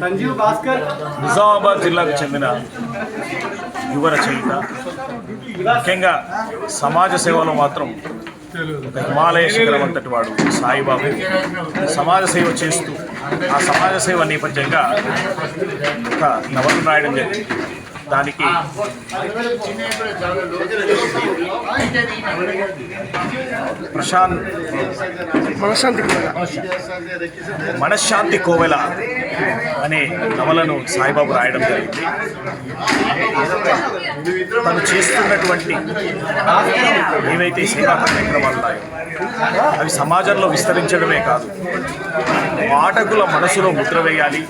సంజీవ్ భాస్కర్. నిజామాబాద్ జిల్లాకు చెందిన యువ రచయిత ముఖ్యంగా సమాజ సేవలో మాత్రం హిమాలయ శిఖరం అంతటి వాడు సాయిబాబు. సమాజ సేవ చేస్తూ ఆ సమాజ సేవ నేపథ్యంగా ఒక నవలు రాయడం జరిగింది. దానికి ప్రశాంత్. మనశ్శాంతి మనశ్శాంతి కోవెల. అనే నవలను సాయిబాబు రాయడం జరిగింది. తను చేస్తున్నటువంటి ఏవైతే సేవా కార్యక్రమాలు ఉన్నాయో అవి సమాజంలో విస్తరించడమే కాదు పాఠకుల మనసులో ముద్ర వేయాలి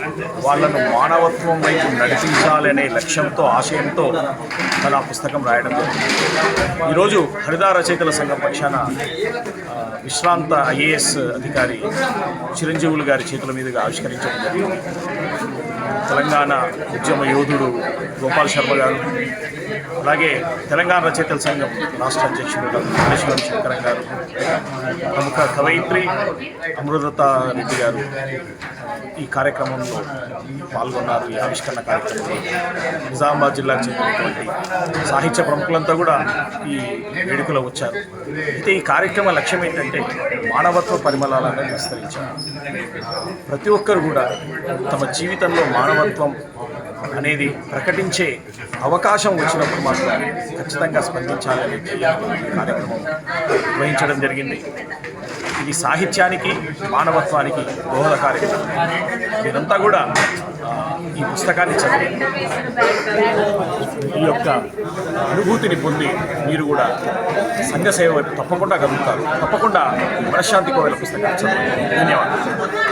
వాళ్ళను మానవత్వం వైపు నడిపించాలి అనే లక్ష్యంతో ఆశయంతో తన ఆ పుస్తకం రాయడం జరిగింది. ఈరోజు హరిదా రచయితల సంఘం పక్షాన విశ్రాంత ఐఏఎస్ అధికారి చిరంజీవులు గారి చేతుల మీదుగా ఆవిష్కరించడం జరిగింది. Gracias. తెలంగాణ ఉద్యమ యోధుడు గోపాల్ శర్మ గారు అలాగే తెలంగాణ రచయితల సంఘం రాష్ట్ర అధ్యక్షుడు డాక్టర్ కాళేశ్వరం శంకరం గారు ప్రముఖ కవయిత్రి అమృత రెడ్డి గారు ఈ కార్యక్రమంలో పాల్గొన్నారు ఈ ఆవిష్కరణ కార్యక్రమంలో. నిజామాబాద్ జిల్లాకు చెందినటువంటి సాహిత్య ప్రముఖులంతా కూడా ఈ వేడుకలో వచ్చారు. అయితే ఈ కార్యక్రమ లక్ష్యం ఏంటంటే మానవత్వ పరిమళాలను విస్తరించారు ప్రతి ఒక్కరు కూడా తమ జీవితంలో మానవత్వం అనేది ప్రకటించే అవకాశం వచ్చినప్పుడు మాత్రం ఖచ్చితంగా స్పందించాలనే కార్యక్రమం నిర్వహించడం జరిగింది. ఇది సాహిత్యానికి మానవత్వానికి దోహద కార్యక్రమం. మీరంతా కూడా ఈ పుస్తకాన్ని చదివి ఈ యొక్క అనుభూతిని పొంది మీరు కూడా సంఘ సేవ వైపు తప్పకుండా కలుగుతారు తప్పకుండా మనశ్శాంతి కోవెల పుస్తకాన్ని చదివి ధన్యవాదాలు.